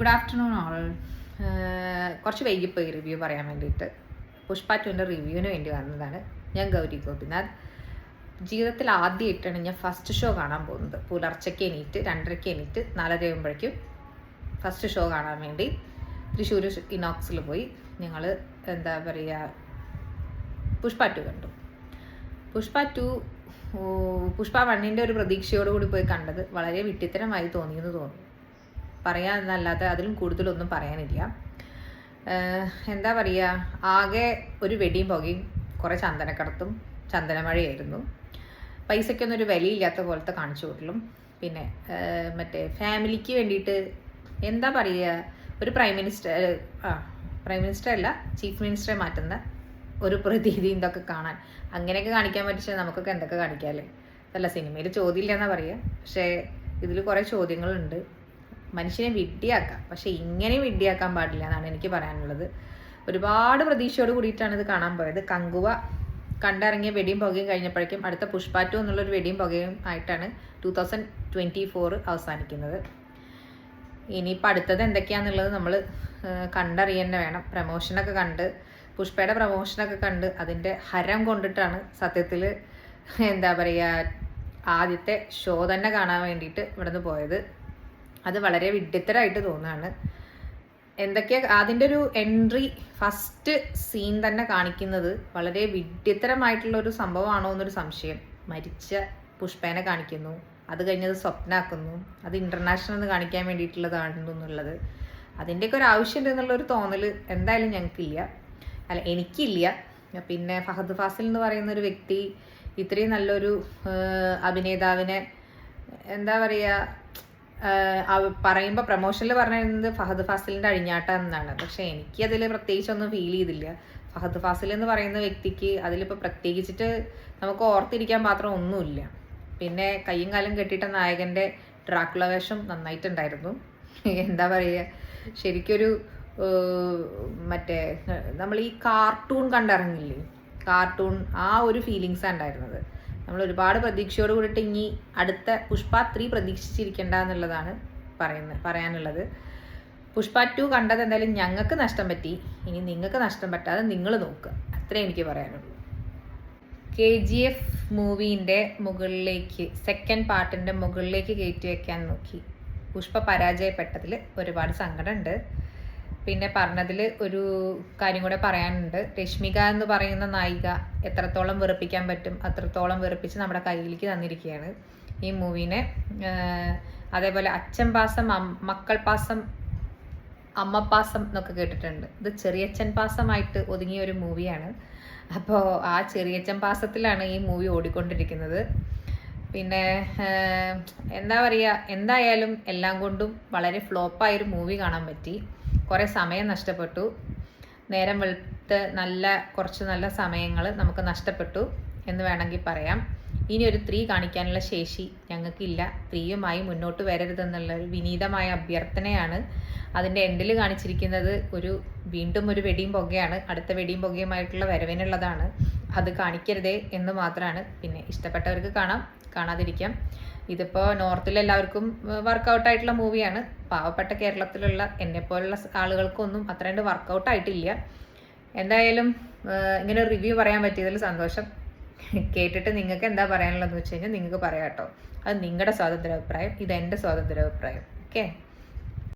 Good afternoon all കുറച്ച് വൈകിപ്പോയി review പറയാൻ വേണ്ടിയിട്ട്. പുഷ്പ ടുവിന്റെ റിവ്യൂവിന് വേണ്ടി വന്നതാണ്. ഞാൻ ഗൗരി ഗോപിനാഥ്. ജീവിതത്തിൽ ആദ്യമായിട്ടാണ് ഞാൻ ഫസ്റ്റ് ഷോ കാണാൻ പോകുന്നത്. പുലർച്ചയ്ക്ക് എണീറ്റ് രണ്ടരയ്ക്ക് എണീറ്റ് നാലര ആകുമ്പോഴേക്കും ഫസ്റ്റ് ഷോ കാണാൻ വേണ്ടി തൃശ്ശൂർ ഇനോക്സിൽ പോയി. ഞങ്ങൾ എന്താ പറയുക പുഷ്പ ടു കണ്ടു. പുഷ്പ ടു പുഷ്പ വണ്ണിന്റെ ഒരു പ്രതീക്ഷയോടുകൂടി പോയി കണ്ടത് വളരെ വിട്ടിത്തരമായി തോന്നിയെന്ന് തോന്നുന്നു. പറയാനല്ലാതെ അതിലും കൂടുതലൊന്നും പറയാനില്ല. എന്താ പറയുക ആകെ ഒരു വെടിയും പുകയും കുറേ ചന്ദനക്കടത്തും ചന്ദനമഴയായിരുന്നു. പൈസയ്ക്കൊന്നും ഒരു വിലയില്ലാത്ത പോലത്തെ കാണിച്ചു കൂട്ടലും പിന്നെ മറ്റേ ഫാമിലിക്ക് വേണ്ടിയിട്ട് എന്താ പറയുക ഒരു പ്രൈം മിനിസ്റ്റർ ആ പ്രൈം മിനിസ്റ്റർ അല്ല ചീഫ് മിനിസ്റ്ററെ മാറ്റുന്ന ഒരു പ്രതീതി ഇതൊക്കെ കാണാൻ. അങ്ങനെയൊക്കെ കാണിക്കാൻ പറ്റിച്ചാൽ നമുക്കൊക്കെ എന്തൊക്കെ കാണിക്കാമല്ലേ അതല്ല സിനിമയിൽ ചോദ്യമില്ല എന്നാ പറയുക പക്ഷേ ഇതിൽ കുറേ ചോദ്യങ്ങളുണ്ട്. മനുഷ്യനെ വിഡ്ഢിയാക്കാം. പക്ഷെ ഇങ്ങനെ വിഡ്ഢിയാക്കാൻ പാടില്ല എന്നാണ് എനിക്ക് പറയാനുള്ളത്. ഒരുപാട് പ്രതീക്ഷയോട് കൂടിയിട്ടാണ് ഇത് കാണാൻ പോയത്. കങ്കുവ കണ്ടിറങ്ങിയ വെടിയും പുകയും കഴിഞ്ഞപ്പോഴേക്കും അടുത്ത പുഷ്പാറ്റു എന്നുള്ളൊരു വെടിയും പുകയും ആയിട്ടാണ് ടൂ തൗസൻഡ് ട്വന്റി ഫോർ അവസാനിക്കുന്നത്. ഇനിയിപ്പോൾ അടുത്തത് എന്തൊക്കെയാണെന്നുള്ളത് നമ്മൾ കണ്ടറിയന്നെ വേണം. പ്രമോഷനൊക്കെ കണ്ട് പുഷ്പയുടെ പ്രമോഷനൊക്കെ കണ്ട് അതിന്റെ ഹരം കൊണ്ടിട്ടാണ് സത്യത്തിൽ എന്താ പറയുക ആദ്യത്തെ ഷോ തന്നെ കാണാൻ വേണ്ടിയിട്ട് ഇവിടുന്ന് പോയത്. അത് വളരെ വിഡ്ഢിത്തരായിട്ട് തോന്നുകയാണ് എന്തൊക്കെയാ അതിന്റെ ഒരു എൻട്രി ഫസ്റ്റ് സീൻ തന്നെ കാണിക്കുന്നത് വളരെ വിഡ്ഢിത്തരമായിട്ടുള്ള ഒരു സംഭവമാണോ എന്നൊരു സംശയം. മരിച്ച പുഷ്പേനെ കാണിക്കുന്നു അത് കഴിഞ്ഞത് സ്വപ്നാക്കുന്നു അത് ഇന്റർനാഷണൽ എന്ന് കാണിക്കാൻ വേണ്ടിയിട്ടുള്ളതാണെന്നു എന്നുള്ളത് അതിന്റെയൊക്കെ ഒരു ആവശ്യമുണ്ട് എന്നുള്ളൊരു തോന്നൽ എന്തായാലും ഞങ്ങൾക്കില്ല. അല്ല എനിക്കില്ല. പിന്നെ ഫഹദ് ഫാസിൽ എന്ന് പറയുന്ന ഒരു വ്യക്തി ഇത്രയും നല്ലൊരു അഭിനേതാവിനെ എന്താ പറയുക പറയുമ്പോൾ പ്രൊമോഷനിൽ പറഞ്ഞിരുന്നത് ഫഹദ് ഫാസിലിന്റെ അഴിഞ്ഞാട്ടം എന്നാണ്. പക്ഷേ പ്രത്യേകിച്ച് പ്രത്യേകിച്ചൊന്നും ഫീൽ ചെയ്തില്ല. ഫഹദ് ഫാസിൽ എന്ന് പറയുന്ന വ്യക്തിക്ക് അതിലിപ്പോൾ പ്രത്യേകിച്ചിട്ട് നമുക്ക് ഓർത്തിരിക്കാൻ മാത്രം ഒന്നുമില്ല. പിന്നെ കയ്യും കാലും കെട്ടിയിട്ട നായകന്റെ ഡ്രാക്കുള വേഷം നന്നായിട്ടുണ്ടായിരുന്നു. എന്താ പറയുക ശരിക്കൊരു മറ്റേ നമ്മൾ ഈ കാർട്ടൂൺ കണ്ടിറങ്ങില്ലേ? കാർട്ടൂൺ ആ ഒരു ഫീലിങ്സാണ് ഉണ്ടായിരുന്നത്. നമ്മൾ ഒരുപാട് പ്രതീക്ഷയോട് കൂടിയിട്ട് ഇനി അടുത്ത പുഷ്പ ത്രീ പ്രതീക്ഷിച്ചിരിക്കേണ്ട എന്നുള്ളതാണ് പറയുന്നത് പറയാനുള്ളത്. പുഷ്പ ടു കണ്ടത് എന്തായാലും ഞങ്ങൾക്ക് നഷ്ടം പറ്റി. ഇനി നിങ്ങൾക്ക് നഷ്ടം പറ്റാതെ നിങ്ങൾ നോക്കുക അത്രേ എനിക്ക് പറയാനുള്ളൂ. കെ ജി എഫ് മൂവീന്റെ മുകളിലേക്ക് സെക്കൻഡ് പാർട്ടിന്റെ മുകളിലേക്ക് കയറ്റി വയ്ക്കാൻ നോക്കി. പുഷ്പ പരാജയപ്പെട്ടതിൽ ഒരുപാട് സങ്കടമുണ്ട്. പിന്നെ പറഞ്ഞതിൽ ഒരു കാര്യം കൂടെ പറയാനുണ്ട്. രശ്മിക എന്ന് പറയുന്ന നായിക എത്രത്തോളം വെറുപ്പിക്കാൻ പറ്റും അത്രത്തോളം വെറുപ്പിച്ച് നമ്മുടെ കയ്യിലേക്ക് തന്നിരിക്കുകയാണ് ഈ മൂവിനെ. അതേപോലെ അച്ഛൻ പാസം മക്കൾ പാസം അമ്മ പാസം എന്നൊക്കെ കേട്ടിട്ടുണ്ട്. ഇത് ചെറിയച്ഛൻ പാസമായിട്ട് ഒതുങ്ങിയ ഒരു മൂവിയാണ്. അപ്പോൾ ആ ചെറിയച്ഛൻ പാസത്തിലാണ് ഈ മൂവി ഓടിക്കൊണ്ടിരിക്കുന്നത്. പിന്നെ എന്താ പറയുക എന്തായാലും എല്ലാം കൊണ്ടും വളരെ ഫ്ലോപ്പായൊരു മൂവി കാണാൻ പറ്റി. കുറേ സമയം നഷ്ടപ്പെട്ടു. നേരം വെളുത്ത് നല്ല കുറച്ച് നല്ല സമയങ്ങൾ നമുക്ക് നഷ്ടപ്പെട്ടു എന്ന് വേണമെങ്കിൽ പറയാം. ഇനി ഒരു ത്രീ കാണിക്കാനുള്ള ശേഷി ഞങ്ങൾക്കില്ല. ത്രീയുമായി മുന്നോട്ട് വരരുതെന്നുള്ള ഒരു വിനീതമായ അഭ്യർത്ഥനയാണ്. അതിന്റെ എൻഡിൽ കാണിച്ചിരിക്കുന്നത് ഒരു വീണ്ടും ഒരു വെടിയും പുകയാണ്. അടുത്ത വെടിയും പുകയുമായിട്ടുള്ള വരവിനുള്ളതാണ്. അത് കാണിക്കരുതേ എന്ന് മാത്രമാണ്. പിന്നെ ഇഷ്ടപ്പെട്ടവർക്ക് കാണാം. കാണാതിരിക്കാം. ഇതിപ്പോൾ നോർത്തിലെല്ലാവർക്കും വർക്കൗട്ട് ആയിട്ടുള്ള മൂവിയാണ്. പാവപ്പെട്ട കേരളത്തിലുള്ള എന്നെപ്പോലുള്ള ആളുകൾക്കൊന്നും അത്രയും വർക്കൗട്ട് ആയിട്ടില്ല എന്തായാലും ഇങ്ങനെ റിവ്യൂ പറയാൻ പറ്റിയതിൽ സന്തോഷം. കേട്ടിട്ട് നിങ്ങൾക്ക് എന്താ പറയാനുള്ളതെന്ന് വെച്ച് കഴിഞ്ഞാൽ നിങ്ങൾക്ക് പറയാം കേട്ടോ. അത് നിങ്ങളുടെ സ്വാതന്ത്ര്യ അഭിപ്രായം ഇത് എന്റെ സ്വാതന്ത്ര്യാഭിപ്രായം. ഓക്കെ